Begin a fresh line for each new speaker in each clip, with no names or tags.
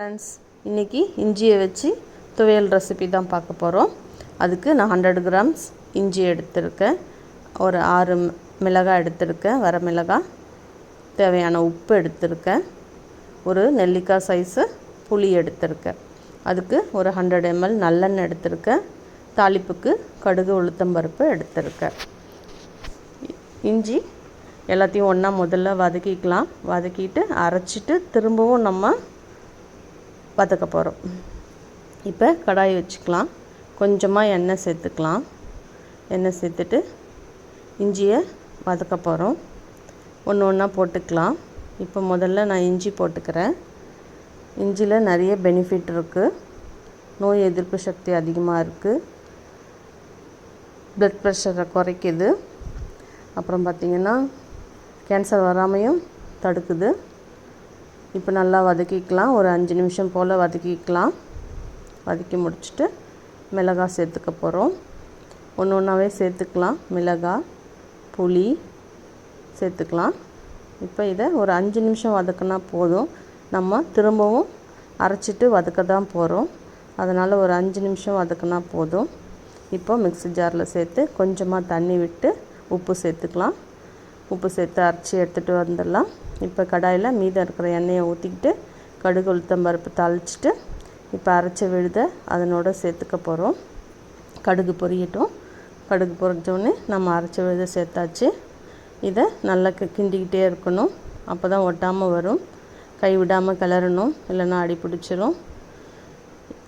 Friends இன்றைக்கி இஞ்சியை வச்சு துவையல் ரெசிபி தான் பார்க்க போகிறோம் அதுக்கு நான் ஹண்ட்ரட் கிராம்ஸ் இஞ்சி எடுத்திருக்கேன். ஒரு ஆறு மிளகாய் எடுத்திருக்கேன். வர மிளகாய். தேவையான உப்பு எடுத்திருக்கேன். ஒரு நெல்லிக்காய் சைஸு புளி எடுத்திருக்கேன். அதுக்கு ஒரு ஹண்ட்ரட் எம்எல் நல்லெண்ணெய் எடுத்திருக்கேன். தாளிப்புக்கு கடுகு உளுத்தம்பருப்பு எடுத்திருக்கேன். இஞ்சி எல்லாத்தையும் ஒன்றா முதல்ல வதக்கிக்கலாம். வதக்கிட்டு அரைச்சிட்டு திரும்பவும் நம்ம வதக்க போகிறோம் இப்போ கடாய் வச்சுக்கலாம். கொஞ்சமாக எண்ணெய் சேர்த்துக்கலாம். எண்ணெய் சேர்த்துட்டு இஞ்சியை வதக்க போகிறோம் ஒன்று ஒன்றா போட்டுக்கலாம். இப்போ முதல்ல நான் இஞ்சி போட்டுக்கிறேன். இஞ்சியில் நிறைய பெனிஃபிட் இருக்குது நோய் எதிர்ப்பு சக்தி அதிகமாக இருக்குது ப்ளட் ப்ரெஷரை குறைக்குது. அப்புறம் பார்த்திங்கன்னா கேன்சர் வராமையும் தடுக்குது. இப்போ நல்லா வதக்கிக்கலாம். ஒரு அஞ்சு நிமிஷம் போல் வதக்கிக்கலாம். வதக்கி முடிச்சுட்டு மிளகாய் சேர்த்துக்க போகிறோம் ஒன்று ஒன்றாவே சேர்த்துக்கலாம். மிளகாய் புளி சேர்த்துக்கலாம். இப்போ இதை ஒரு அஞ்சு நிமிஷம் வதக்குனா போதும். நம்ம திரும்பவும் அரைச்சிட்டு வதக்க தான் போகிறோம் அதனால் ஒரு அஞ்சு நிமிஷம் வதக்குனா போதும். இப்போ மிக்ஸி ஜாரில் சேர்த்து கொஞ்சமாக தண்ணி விட்டு உப்பு சேர்த்துக்கலாம். உப்பு சேர்த்து அரைச்சி எடுத்துகிட்டு வந்துடலாம். இப்போ கடாயில் மீதம் இருக்கிற எண்ணெயை ஊற்றிக்கிட்டு கடுகு உளுத்தம் பருப்பு தாளிச்சிட்டு இப்போ அரைச்ச விழுத அதனோட சேர்த்துக்க போகிறோம் கடுகு பொரியட்டும். கடுகு பொரிஞ்சோடனே நம்ம அரைச்ச விழுத சேர்த்தாச்சு. இதை நல்லா கி- கிண்டிக்கிட்டே இருக்கணும். அப்போ தான் ஒட்டாமல் வரும். கை விடாமல் கிளறணும். இல்லைன்னா அடி பிடிச்சிரும்.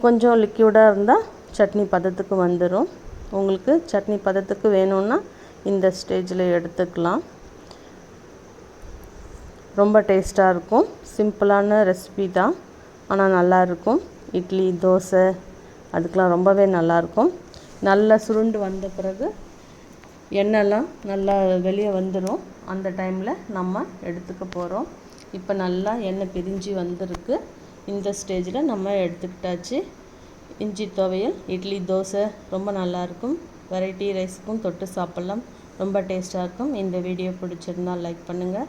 கொஞ்சம் லிக்யூடாக இருந்தால் சட்னி பதத்துக்கு வந்துடும் உங்களுக்கு சட்னி பதத்துக்கு வேணும்னா இந்த ஸ்டேஜில் எடுத்துக்கலாம். ரொம்ப டேஸ்ட்டாக இருக்கும். சிம்பிளான ரெசிபி தான். ஆனால் நல்லா இருக்கும். இட்லி தோசை அதுக்கெலாம் ரொம்பவே நல்லாயிருக்கும் நல்லா சுருண்டு வந்த பிறகு எண்ணெய்லாம் நல்லா வெளியே வந்துடும் அந்த டைமில் நம்ம எடுத்துக்க போகிறோம் இப்போ நல்லா எண்ணெய் பிரிஞ்சு வந்திருக்கு. இந்த ஸ்டேஜில் நம்ம எடுத்துக்கிட்டாச்சு. இஞ்சி துவையல் இட்லி தோசை ரொம்ப நல்லாயிருக்கும் வெரைட்டி ரைஸுக்கும் தொட்டு சாப்பிட்லாம். ரொம்ப டேஸ்ட்டாக இருக்கும். இந்த வீடியோ பிடிச்சிருந்தால் லைக் பண்ணுங்கள்